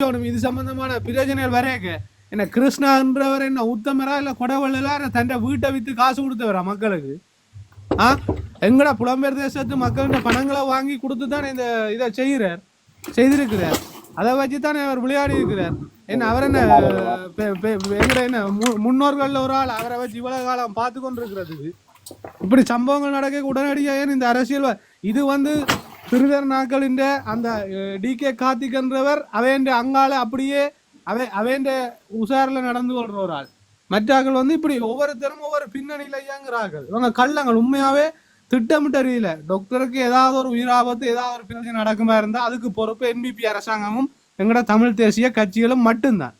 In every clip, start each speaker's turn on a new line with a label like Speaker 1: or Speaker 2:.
Speaker 1: அவனும் இது சம்பந்தமான பிரயோஜனங்கள் வரையக்க என்ன கிருஷ்ணான்றவர் என்ன உத்தமரா இல்ல கொடவள்ளலா இல்ல தன் வீட்டை வித்து காசு கொடுத்தவரா மக்களுக்கு? ஆ? எங்கடா புலம்பெயர் தேசத்து மக்கள்கிட்ட பணங்களை வாங்கி கொடுத்து தானே இந்த இதை செய்கிறார் செய்திருக்கிறார். அதை வச்சு தானே அவர் விளையாடி இருக்கிறார். என்ன அவர் என்ன பெ- எங்கட என்ன மு- ஒரு ஆள் அவரை வச்சு இவ்வளவு காலம் பார்த்து கொண்டு இருக்கிறதுக்கு இப்படி சம்பவங்கள் நடக்க உடனடியாக ஏன் இந்த அரசியல் இது வந்து சிறுவர் நாட்களின் அந்த டி கே கார்த்திக்ன்றவர் அவையண்ட அங்கால அப்படியே அவை அவையண்ட உசாரில் நடந்து கொள்ற ஒரு ஆள் மற்றாக்கள் வந்து இப்படி ஒவ்வொருத்தரும் ஒவ்வொரு பின்னணியில இயங்குறார்கள். இவங்க கள்ளங்கள். உண்மையாவே திட்டமிட்டு அறியல டாக்டருக்கு ஏதாவது ஒரு உயிராபத்து ஏதாவது ஒரு பிரச்சனை நடக்குமா இருந்தா அதுக்கு பொறுப்பு என்பிபி அரசாங்கமும் எங்கட தமிழ் தேசிய கட்சிகளும் மட்டும்தான்.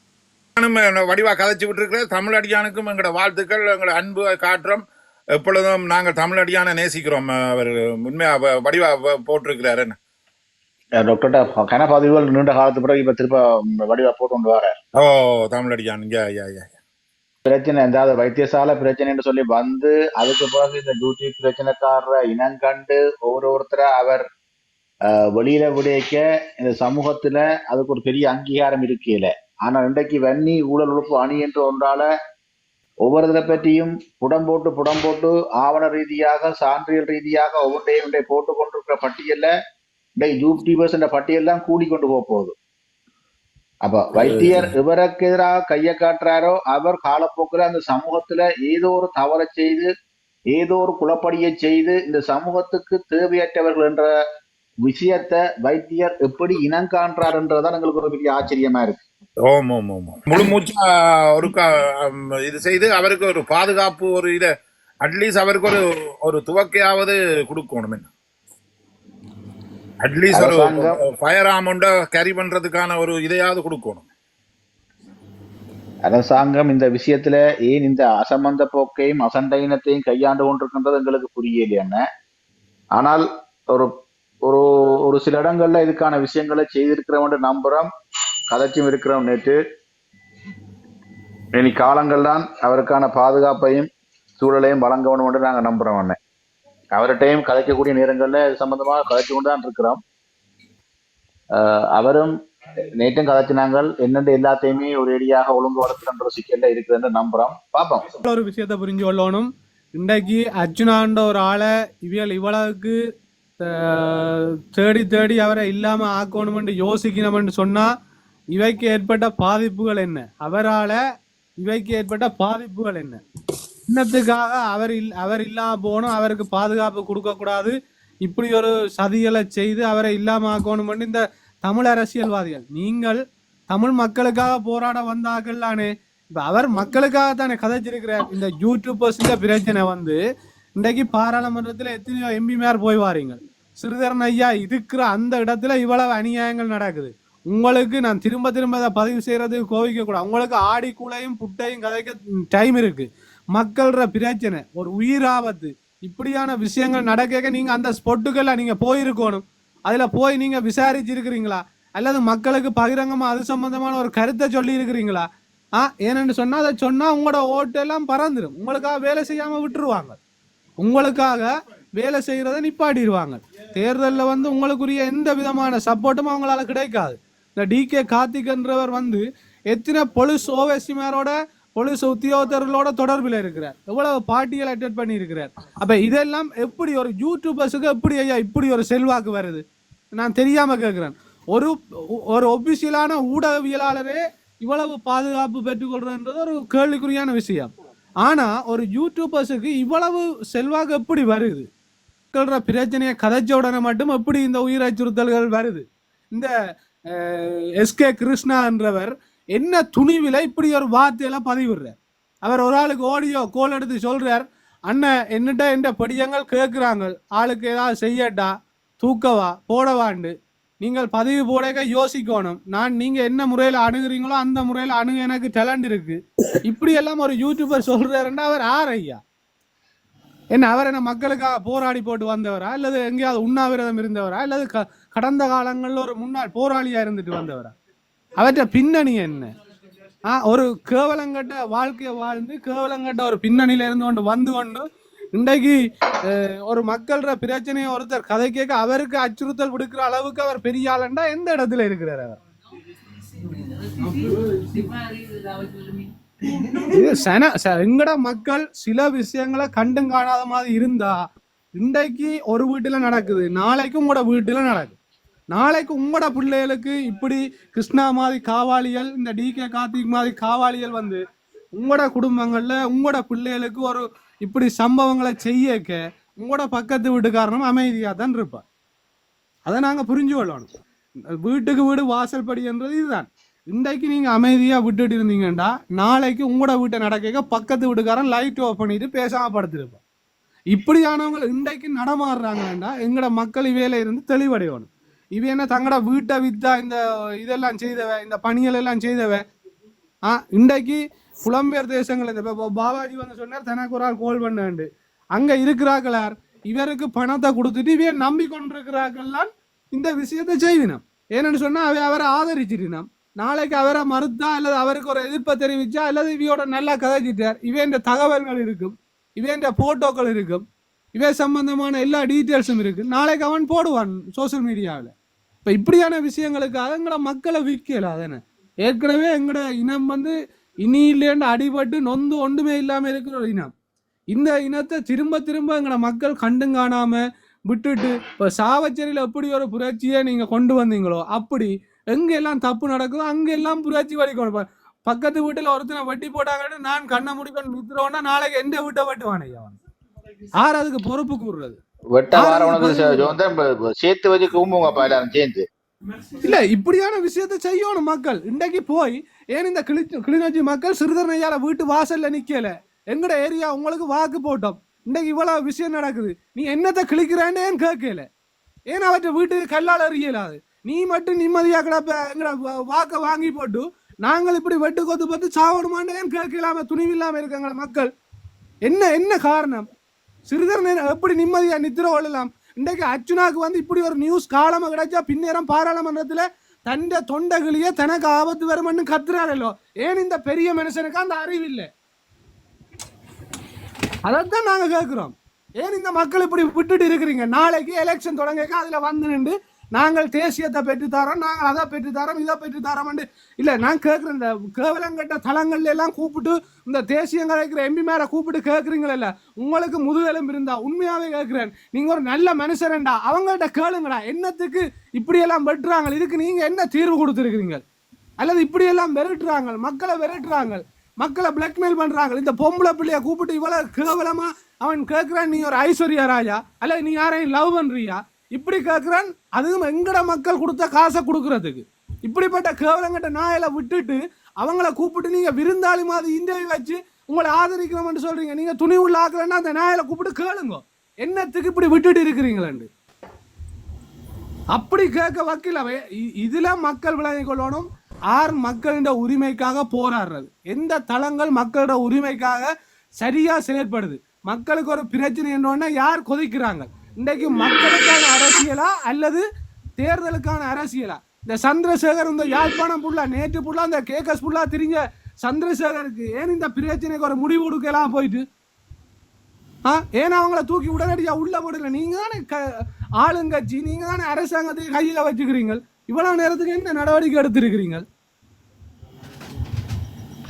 Speaker 2: வடிவா கதைச்சு விட்டுருக்கிற தமிழடியானுக்கும் எங்களோட வாழ்த்துக்கள் எங்களோட அன்பு காட்டுறோம் எப்பொழுதும் நாங்கள் தமிழடியான நேசிக்கிறோம் அவர் உண்மையா வடிவா போட்டிருக்கிறாரு
Speaker 3: டாக்டர்கிட்ட கன பதிவுகள் நீண்ட காலத்து பிறகு இப்ப திருப்ப வடிவா போட்டு கொண்டு வர
Speaker 2: ஓ தமிழடியான்
Speaker 3: பிரச்சனை எந்தாவது வைத்தியசாலை பிரச்சனைன்னு சொல்லி வந்து அதுக்கு பிறகு இந்த டியூட்டி பிரச்சனைக்காரர இனங்கண்டு ஒவ்வொருத்தர அவர் அஹ், வெளியில விடைக்க இந்த சமூகத்துல அதுக்கு ஒரு பெரிய அங்கீகாரம் இருக்கையில. ஆனா இன்றைக்கு வன்னி ஊழல் உறுப்பு அணி என்று ஒன்றால ஒவ்வொருத்தரை பற்றியும் புடம் போட்டு புடம் போட்டு ஆவண ரீதியாக சான்றிதழ் ரீதியாக ஒவ்வொன்றையும் இன்றைய போட்டு கொண்டிருக்கிற பட்டியல்ல இன்றைக்கு யூடியூபர்ஸ் என்ற பட்டியல் தான் கூடி கொண்டு போக போகுது. அப்ப வைத்தியர் இவருக்கு எதிராக கையை காட்டுறாரோ அவர் காலப்போக்கில் அந்த சமூகத்துல ஏதோ ஒரு தவறை செய்து ஏதோ ஒரு குழப்படியை செய்து இந்த சமூகத்துக்கு தேவையற்றவர்கள் என்ற விஷயத்தை வைத்தியர் எப்படி இனம் காண்றாருன்றதான் எங்களுக்கு ஒரு பெரிய ஆச்சரியமா இருக்கு.
Speaker 2: ஓம் ஓம் ஓம். முழு மூச்சா ஒரு இது செய்து அவருக்கு ஒரு பாதுகாப்பு ஒரு இதை அட்லீஸ்ட் அவருக்கு ஒரு ஒரு துவக்கையாவது கொடுக்கணும் என்ன? அட்லீஸ்ட் ஒரு ஃபயர் ஆமௌண்ட கேரி பண்றதுக்கான ஒரு இதையாவது கொடுக்கணும்.
Speaker 3: அரசாங்கம் இந்த விஷயத்துல ஏன் இந்த அசம்பந்த போக்கையும் அசண்டையினத்தையும் கையாண்டு கொண்டிருக்கின்றது எங்களுக்கு புரியலையான ஆனால் ஒரு ஒரு ஒரு சில இடங்கள்ல இதுக்கான விஷயங்களை செய்திருக்கிறவன் நம்புறோம். கதைச்சும் இருக்கிறோம் நேற்று. இனி காலங்கள் தான் அவருக்கான பாதுகாப்பையும் சூழலையும் வழங்க வேண்டும் என்று நாங்கள் நம்புறோம் அண்ணன் அவர்கிட்டையும் கதைக்கக்கூடிய நேரங்களில் இது சம்பந்தமாக கதைச்சு கொண்டு தான் இருக்கிறோம். ஆஹ் அவரும் நேற்றும் கதைச்சினாங்கள் என்னென்று எல்லாத்தையுமே ஒரு ஏடியாக ஒழுங்கு வளர்த்துன்ற சிக்கல்ல இருக்குதுன்னு நம்புறோம். பார்ப்போம்.
Speaker 1: ஒரு விஷயத்த புரிஞ்சு கொள்ளணும். இன்றைக்கு அர்ஜுனான்ற ஒரு ஆளை இவியல் இவ்வளவுக்கு தேடி தேடி அவரை இல்லாம ஆக்கணும்னு யோசிக்கணும்னு சொன்னா இவைக்கு ஏற்பட்ட பாதிப்புகள் என்ன? அவரால இவைக்கு ஏற்பட்ட பாதிப்புகள் என்ன? இன்னத்துக்காக அவர் இல் அவர் இல்லாம போகணும் அவருக்கு பாதுகாப்பு கொடுக்க கூடாது. இப்படி ஒரு சதிகளை செய்து அவரை இல்லாம ஆக்கணும் இந்த தமிழ் அரசியல்வாதிகள் நீங்கள் தமிழ் மக்களுக்காக போராட வந்தார்கள்லானே இப்ப அவர் மக்களுக்காக தானே கதைச்சிருக்கிறார். இந்த யூடியூபர்ஸ் பிரச்சனை வந்து இன்றைக்கு பாராளுமன்றத்தில் எத்தனையோ எம்பிமார் போய் வாரீங்க. சிறுதரன் ஐயா இருக்கிற அந்த இடத்துல இவ்வளவு அநியாயங்கள் நடக்குது. உங்களுக்கு நான் திரும்ப திரும்ப அதை பதிவு செய்யறது கோவிக்க கூட உங்களுக்கு ஆடி கூலையும் புட்டையும் கதைக்க டைம் இருக்கு. மக்கள்ற பிரச்சனை ஒரு உயிர் ஆபத்து. இப்படியான விஷயங்கள் நடக்க நீங்க அந்த ஸ்பொட்டுக்கெல்லாம் நீங்க போயிருக்கணும். அதுல போய் நீங்க விசாரிச்சிருக்கிறீங்களா? அல்லது மக்களுக்கு பகிரங்கமா அது சம்பந்தமான ஒரு கருத்தை சொல்லி இருக்கிறீங்களா ஆ ஏனென்று சொன்னா அதை சொன்னா உங்களோட ஓட்டெல்லாம் பறந்துடும் உங்களுக்காக வேலை செய்யாம விட்டுருவாங்க. உங்களுக்காக வேலை செய்யறத நிப்பாட்டிடுவாங்க. தேர்தலில் வந்து உங்களுக்குரிய எந்த விதமான சப்போர்ட்டும் அவங்களால கிடைக்காது. இந்த டிகே கார்த்திக்ன்றவர் வந்து எத்தனை பொலிஸ் ஓவசிமாரோட பொலிஸ் உத்தியோகத்தர்களோட தொடர்பில் இருக்கிறார். எவ்வளவு பாட்டியல் அட்டென்ட் பண்ணி இருக்கிறார் அப்ப இதெல்லாம் எப்படி ஒரு யூடியூபர்ஸுக்கு எப்படி ஐயா இப்படி ஒரு செல்வாக்கு வருது? நான் தெரியாம கேட்கிறேன் ஒரு ஒரு ஒபிஷியலான ஊடகவியலாளரே இவ்வளவு பாதுகாப்பு பெற்றுக்கொள்றதுன்றது ஒரு கேள்விக்குறியான விஷயம். ஆனா ஒரு யூடியூபர்ஸுக்கு இவ்வளவு செல்வாக்கு எப்படி வருது? மக்கள்ற பிரச்சனையை கதைச்ச உடனே மட்டும் எப்படி இந்த உயிர் அச்சுறுத்தல்கள் வருது? இந்த எஸ்கே கிருஷ்ணான்றவர் என்ன துணிவில இப்படி ஒரு வார்த்தையெல்லாம் பதிவிடுறார்? அவர் ஒரு ஆளுக்கு ஆடியோ கோல் எடுத்து சொல்றார் அண்ணன் என்னட்ட என்ற படியங்கள் கேட்குறாங்க. ஆளுக்கு ஏதாவது செய்யட்டா? தூக்கவா? போடவாண்டு. நீங்கள் பதிவு போடக்க யோசிக்கணும். நான் நீங்க என்ன முறையில் அணுகுறீங்களோ அந்த முறையில் அணுக எனக்கு டேலண்ட் இருக்கு. இப்படி எல்லாம் ஒரு யூடியூபர் சொல்றாருன்னா அவர் ஆர் ஐயா? என்ன அவர் என்ன மக்களுக்காக போராடி போட்டு வந்தவரா? அல்லது எங்கேயாவது உண்ணாவிரதம் இருந்தவரா? அல்லது க- கடந்த காலங்களில் ஒரு முன்னாள் போராளியா இருந்துட்டு வந்தவரா? அவற்ற பின்னணி என்ன? ஆ ஒரு கேவலங்கட்ட வாழ்க்கையை வாழ்ந்து கேவலங்கட்ட ஒரு பின்னணியில இருந்து கொண்டு வந்து கொண்டு இன்றைக்கு ஒரு மக்கள்ற பிரச்சனையை ஒருத்தர் கதை கேட்க அவருக்கு அச்சுறுத்தல் கொடுக்குற அளவுக்கு அவர் பெரிய ஆளுண்டா எந்த இடத்துல இருக்கிறார் அவர்? இது சன ச- எங்கட மக்கள் சில விஷயங்களை கண்டும் காணாத மாதிரி இருந்தா இன்றைக்கு ஒரு வீட்டுல நடக்குது நாளைக்கு உங்களோட வீட்டுல நடக்குது. நாளைக்கு உங்களோட பிள்ளைகளுக்கு இப்படி கிருஷ்ணா மாதிரி காவாளிகள் இந்த டி கே கார்த்திக் மாதிரி காவாளிகள் வந்து உங்களோட குடும்பங்கள்ல உங்களோட பிள்ளைகளுக்கு ஒரு இப்படி சம்பவங்களை செய்யக்க உங்களோட பக்கத்து வீட்டுக்காரனும் அமைதியா தான் இருப்பார். அதை நாங்க புரிஞ்சு கொள்ளணும் வீட்டுக்கு வீடு வாசல் படி என்றது இதுதான். இன்றைக்கு நீங்கள் அமைதியாக விட்டுட்டு இருந்தீங்கன்னா நாளைக்கு உங்களோட வீட்டை நடக்க பக்கத்து வீட்டுக்காரன் லைட் ஆஃப் பண்ணிட்டு பேசாம படுத்திருப்பான். இப்படியானவங்க இன்றைக்கு நடமாடுறாங்கன்னா எங்களோட மக்கள் இவையில இருந்து தெளிவடையணும். இவ என்ன தங்கட வீட்டை வித்தா இந்த இதெல்லாம் செய்தவ இந்த பணிகள் எல்லாம் செய்தவ? ஆ இன்றைக்கு புலம்பெயர் தேசங்கள் இந்த பாபாஜி வந்து சொன்னார் தனக்கு ஒரு ஆள் கோல் பண்ணாண்டு. அங்கே இருக்கிறார்களார் இவருக்கு பணத்தை கொடுத்துட்டு இவைய நம்பிக்கொண்டிருக்கிறார்கள்லாம் இந்த விஷயத்தை செய்வினம் ஏன்னு சொன்னால் அவை அவரை ஆதரிச்சிட்டினம். நாளைக்கு அவரை மறுத்தா அல்லது அவருக்கு ஒரு எதிர்ப்பை தெரிவிச்சா அல்லது இவையோட நல்லா கதைச்சிட்டார். இவன் தகவல்கள் இருக்கும். இவன் போட்டோக்கள் இருக்கும். இவை சம்பந்தமான எல்லா டீட்டெயில்ஸும் இருக்கு நாளைக்கு அவன் போடுவான் சோஷியல் மீடியாவில். இப்போ இப்படியான விஷயங்களுக்கு எங்கட மக்களை விற்கல அதனை. ஏற்கனவே எங்களோட இனம் வந்து இனி இல்லைன்னு அடிபட்டு நொந்து ஒன்றுமே இல்லாமல் இருக்கிற ஒரு இனம். இந்த இனத்தை திரும்ப திரும்ப எங்களை மக்கள் கண்டும் காணாமல் விட்டுட்டு இப்போ சாவச்சேரியில் எப்படி ஒரு புரட்சியை நீங்கள் கொண்டு வந்தீங்களோ அப்படி எங்கெல்லாம் தப்பு நடக்குதோ அங்கெல்லாம் புரட்சி போ- பக்கத்து வீட்டுல ஒருத்தனை வட்டி போட்டாங்கன்னு நான் கண்ணை முடிக்கணும் வித்துறோன்னா நாளைக்கு எந்த வீட்டை வெட்டுவானே அவன்? யார் அதுக்கு பொறுப்பு கூறுறது
Speaker 3: சேர்த்து வச்சு கும்புங்கப்பா எல்லாரும் சேர்ந்து.
Speaker 1: இல்ல இப்படியான விஷயத்தை செய்யணும் மக்கள். இன்றைக்கு போய் ஏன் இந்த கிளி கிளிநொச்சி மக்கள் சிறுதர் நெய்யால வீட்டு வாசல்ல நிக்கல? எங்கட ஏரியா உங்களுக்கு வாக்கு போட்டோம். இன்றைக்கு இவ்வளவு விஷயம் நடக்குது. நீ என்னத்தை கிழிக்கிறேன்னு ஏன் கேட்கல? ஏன் அவற்றை வீட்டுக்கு கல்லால் அறியலாது நீ மட்டும் நிம்மதியா கிடப்ப எங்கட வா- வாக்க வாங்கி போட்டு நாங்கள் இப்படி வெட்டு கொத்து பார்த்து சாவணுமான்னு ஏன் துணிவு இல்லாமல் இருக்காங்க மக்கள்? என்ன என்ன காரணம்? சிறுதர் எப்படி நிம்மதியா நித்திர கொள்ளலாம்? இன்றைக்கு அர்ச்சுனாக்கு வந்து இப்படி ஒரு நியூஸ் காலமா கிடைச்சா பின்னேரம் பாராளுமன்றத்துல தண்ட தொண்டைகளையே தனக்கு ஆபத்து வரும்னு கத்துறாளோ ஏன் இந்த பெரிய மனுஷனுக்கு அந்த அறிவு இல்லை? அதைத்தான் நாங்க கேட்கிறோம். ஏன் இந்த மக்கள் இப்படி விட்டுட்டு இருக்கிறீங்க? நாளைக்கு எலெக்ஷன் தொடங்க அதுல வந்து நின்று நாங்கள் தேசியத்தை பெற்றுத்தாரோம் நாங்கள் அதை பெற்றுத்தாரோம் இதை பெற்று இல்லை நான் கேட்குறேன் இந்த கேவலங்கட்ட தளங்கள்ல எல்லாம் கூப்பிட்டு இந்த தேசியம் கலைக்கிற எம்பி மேலே கூப்பிட்டு கேட்குறீங்களல்ல உங்களுக்கு முதுகெலும்பு இருந்தா உண்மையாகவே கேட்குறேன். நீங்கள் ஒரு நல்ல மனுஷரண்டா அவங்கள்ட்ட கேளுங்கடா என்னத்துக்கு இப்படியெல்லாம் வெட்டுறாங்க இதுக்கு நீங்கள் என்ன தீர்வு கொடுத்துருக்கிறீங்க? அல்லது இப்படியெல்லாம் விரட்டுறாங்க மக்களை விரட்டுறாங்க மக்களை பிளாக்மெயில் பண்ணுறாங்க இந்த பொம்பளை பிள்ளைய கூப்பிட்டு இவ்வளோ கேவலமாக அவன் கேட்குறான் நீ ஒரு ஐஸ்வர்யா ராஜா அல்லது நீ யாரையும் லவ் பண்ணுறியா இப்படி கேட்குறான் அதுவும் எங்கட மக்கள் கொடுத்த காசை கொடுக்கறதுக்கு. இப்படிப்பட்ட கேவலங்கிட்ட நாயில விட்டுட்டு அவங்கள கூப்பிட்டு நீங்க விருந்தாளி மாதிரி இன்டர்வியூ வச்சு உங்களை ஆதரிக்கிறோம்னு சொல்றீங்க. நீங்க துணி உள்ள ஆக்கலன்னா அந்த நாயில கூப்பிட்டு கேளுங்க. என்னத்துக்கு இப்படி விட்டுட்டு இருக்கிறீங்களேன்னு. அப்படி கேட்க வக்கீல் இதுல மக்கள் விளங்கிக் கொள்ளணும். ஆர் மக்களின் உரிமைக்காக போராடுறது. எந்த தளங்கள் மக்களோட உரிமைக்காக சரியா செயற்படுது மக்களுக்கு ஒரு பிரச்சனை என்றோன்னா யார் கொதிக்கிறாங்க? இன்றைக்கு மக்களுக்கான அரசியலா அல்லது தேர்தலுக்கான அரசியலா? இந்த சந்திரசேகர் இந்த யாழ்ப்பாணம் புள்ளா நேற்று புள்ளா இந்த கேக்கஸ் புள்ளா திரிஞ்ச சந்திரசேகருக்கு ஏன் இந்த பிரச்சனைக்கு ஒரு முடிவு கொடுக்கலாம் போயிட்டு? ஆ ஏன்னா அவங்கள தூக்கி உடனடியா உள்ள போடல? நீங்க தானே க ஆளுங்கட்சி நீங்க தானே அரசாங்கத்தை கையில வச்சுக்கிறீங்க இவ்வளவு நேரத்துக்கு என்ன நடவடிக்கை எடுத்திருக்கிறீங்க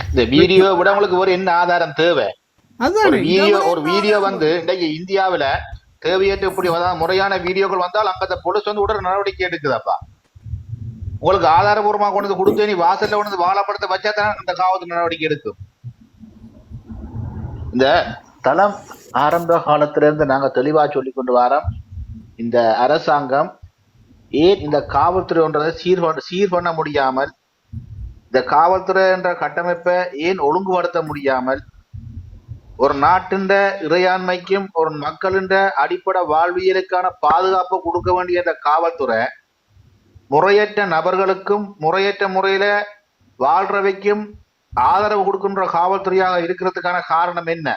Speaker 3: இந்த வீடியோ விட உங்களுக்கு ஒரு என்ன ஆதாரம் தேவை? ஒரு வீடியோ ஒரு வீடியோ வந்து இன்றைக்கு இந்தியாவுல தேவையற்ற இப்படி அதாவது முறையான வீடியோக்கள் வந்தால் அங்க அந்த போலீஸ் வந்து உடனே நடவடிக்கை எடுக்குதாப்பா? உங்களுக்கு ஆதாரபூர்வமாக கொண்டு வந்து கொடுத்து நீ வாசல்ல கொண்டு வந்து வாழப்படுத்த வச்சா தான் அந்த காவத்து நடவடிக்கை எடுக்கும். இந்த தளம் ஆரம்ப காலத்துல இருந்து நாங்க சொல்லி கொண்டு வரோம். இந்த அரசாங்கம் ஏன் இந்த காவல்துறைன்றதை சீர் பண்ண சீர் பண்ண முடியாமல் இந்த காவல்துறை என்ற கட்டமைப்பை ஏன் ஒழுங்குபடுத்த முடியாமல் ஒரு நாட்டின் இறையாண்மைக்கும் ஒரு மக்களின் அடிப்படை வாழ்வியலுக்கான பாதுகாப்பு கொடுக்க வேண்டிய இந்த காவல்துறை முறையற்ற நபர்களுக்கும் முறையற்ற முறையில வாழ்றவைக்கும் ஆதரவு கொடுக்கின்ற காவல்துறையாக இருக்கிறதுக்கான காரணம் என்ன?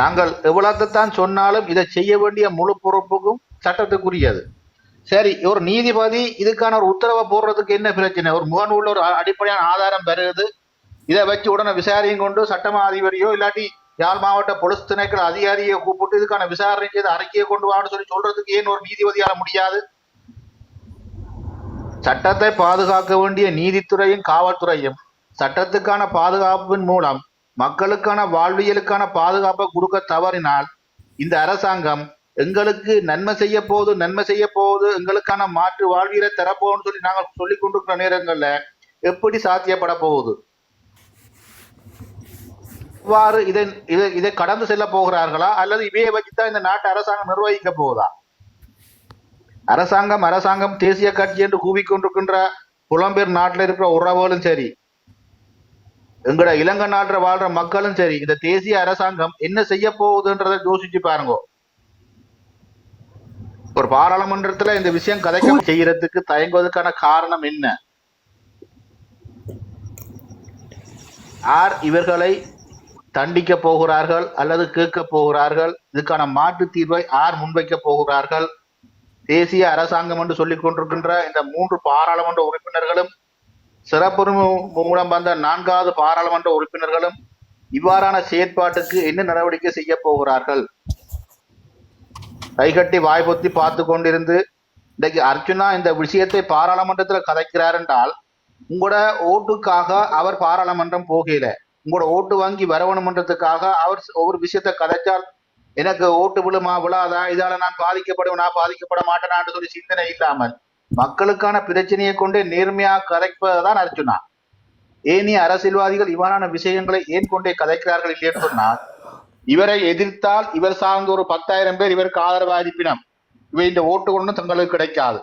Speaker 3: நாங்கள் எவ்வளவுத்தான் சொன்னாலும் இதை செய்ய வேண்டிய முழு பொறுப்புக்கும் சட்டத்துக்குரியது. சரி ஒரு நீதிபதி இதுக்கான ஒரு உத்தரவை போடுறதுக்கு என்ன பிரச்சனை? ஒரு முகநூல்ல ஒரு அடிப்படையான ஆதாரம் பெறுது. இதை வச்சு உடனே விசாரியும் கொண்டு சட்டமா அதிபரியோ இல்லாட்டி யாழ் மாவட்ட பொலிஸ் திணைக்கள அதிகாரியை கூப்பிட்டு இதுக்கான விசாரணை செய்து அறிக்கையை கொண்டு வான்னு சொல்லி சொல்றதுக்கு ஏன் ஒரு நீதிபதியால முடியாது? சட்டத்தை பாதுகாக்க வேண்டிய நீதித்துறையும் காவல்துறையும் சட்டத்துக்கான பாதுகாப்பின் மூலம் மக்களுக்கான வாழ்வியலுக்கான பாதுகாப்பை கொடுக்க தவறினால் இந்த அரசாங்கம் எங்களுக்கு நன்மை செய்ய போகுது நன்மை செய்ய போகுது எங்களுக்கான மாற்று வாழ்வியலை தரப்போன்னு சொல்லி நாங்கள் சொல்லிக் கொண்டிருக்கிற நேரங்கள்ல எப்படி சாத்தியப்பட போகுது? இவ்வாறு இதை இதை இதை கடந்து செல்ல போகிறார்களா? அல்லது இவையை வச்சுதான் இந்த நாட்டு அரசாங்கம் நிர்வகிக்க போகுதா? அரசாங்கம் அரசாங்கம் தேசிய கட்சி என்று கூவிக்கொண்டிருக்கின்ற புலம்பெயர் நாட்டில் இருக்கிற உறவுகளும் சரி எங்கட இலங்கை நாட்டில் வாழ்ற மக்களும் சரி இந்த தேசிய அரசாங்கம் என்ன செய்ய போகுதுன்றதை யோசிச்சு பாருங்க. ஒரு பாராளுமன்றத்துல இந்த விஷயம் கதைக்க செய்யறதுக்கு தயங்குவதற்கான காரணம் என்ன? யார் இவர்களை தண்டிக்க போகிறார்கள் அல்லது கேட்க போகிறார்கள். இதுக்கான மாற்று தீர்வை யார் முன்வைக்க போகிறார்கள்? தேசிய அரசாங்கம் என்று சொல்லிக் கொண்டிருக்கின்ற இந்த மூன்று பாராளுமன்ற உறுப்பினர்களும் சிறப்புரிமை மூலம் வந்த நான்காவது பாராளுமன்ற உறுப்பினர்களும் இவ்வாறான செயற்பாட்டுக்கு என்ன நடவடிக்கை செய்ய போகிறார்கள்? கைகட்டி வாய்ப்பொத்தி பார்த்து கொண்டிருந்து இன்றைக்கு அர்ச்சுனா இந்த விஷயத்தை பாராளுமன்றத்தில் கதைக்கிறார் என்றால் உங்களோட ஓட்டுக்காக அவர் பாராளுமன்றம் போகல. உங்களோட ஓட்டு வாங்கி வரவணுமன்றத்துக்காக அவர் ஒவ்வொரு விஷயத்த கதைச்சால் எனக்கு ஓட்டு விழுமா விழாதா? இதால நான் பாதிக்கப்படுவேனா பாதிக்கப்பட மாட்டேனான்னு சொல்லி சிந்தனை இல்லாமல் மக்களுக்கான பிரச்சனையை கொண்டே நேர்மையா கதைப்பதான் அர்ஜுனா. ஏனி அரசியல்வாதிகள் இவ்வாறான விஷயங்களை ஏன் கொண்டே கதைக்கிறார்கள் இல்லைன்னு சொன்னால் இவரை எதிர்த்தால் இவர் சார்ந்த ஒரு பத்தாயிரம் பேர் இவருக்கு ஆதரவு அனுப்பினம் இவை இந்த ஓட்டு கொண்டு தங்களுக்கு கிடைக்காது.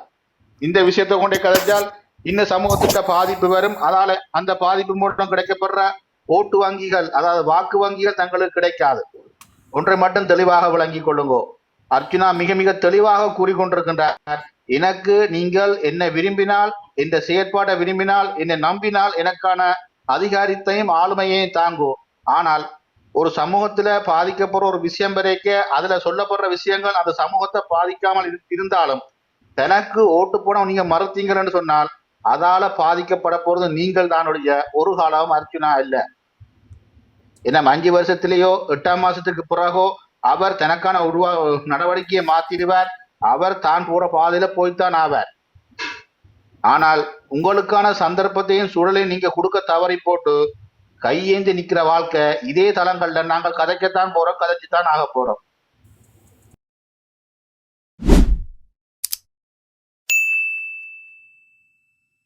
Speaker 3: இந்த விஷயத்தை கொண்டே கதைச்சால் இந்த சமூகத்திட்ட பாதிப்பு வரும். அதால அந்த பாதிப்பு மூலம் கிடைக்கப்படுற ஓட்டு வங்கிகள் அதாவது வாக்கு வங்கிகள் தங்களுக்கு கிடைக்காது. ஒன்றை மட்டும் தெளிவாக விளங்கிக் கொள்ளுங்கோ. அர்ச்சுனா மிக மிக தெளிவாக கூறிக்கொண்டிருக்கின்றார். எனக்கு நீங்கள் என்னை விரும்பினால் இந்த செயற்பாட்டை விரும்பினால் என்னை நம்பினால் எனக்கான அதிகாரத்தையும் ஆளுமையையும் தாங்கும் ஆனால் ஒரு சமூகத்துல பாதிக்கப்படுற ஒரு விஷயம் வரைக்க அதுல சொல்லப்படுற விஷயங்கள் அந்த சமூகத்தை பாதிக்காமல் இருந்தாலும் தனக்கு ஓட்டு போன நீங்க மறுத்தீங்கன்னு சொன்னால் அதால பாதிக்கப்பட போறது நீங்கள் தானுடைய ஒரு காலம் அர்ச்சுனா இல்ல என்ன அஞ்சு வருஷத்திலேயோ எட்டாம் மாசத்துக்கு பிறகோ அவர் தனக்கான உருவா நடவடிக்கையை மாத்திடுவார். அவர் தான் போற பாதையில போய்த்தான் ஆவார். ஆனால் உங்களுக்கான சந்தர்ப்பத்தையும் சூழலையும் நீங்க கொடுக்க தவறி போட்டு கையேந்தி நிக்கிற வாழ்க்கை இதே தளங்கள்ல நாங்கள் கதைக்கத்தான் போறோம் கதைச்சுத்தான் ஆக போறோம்.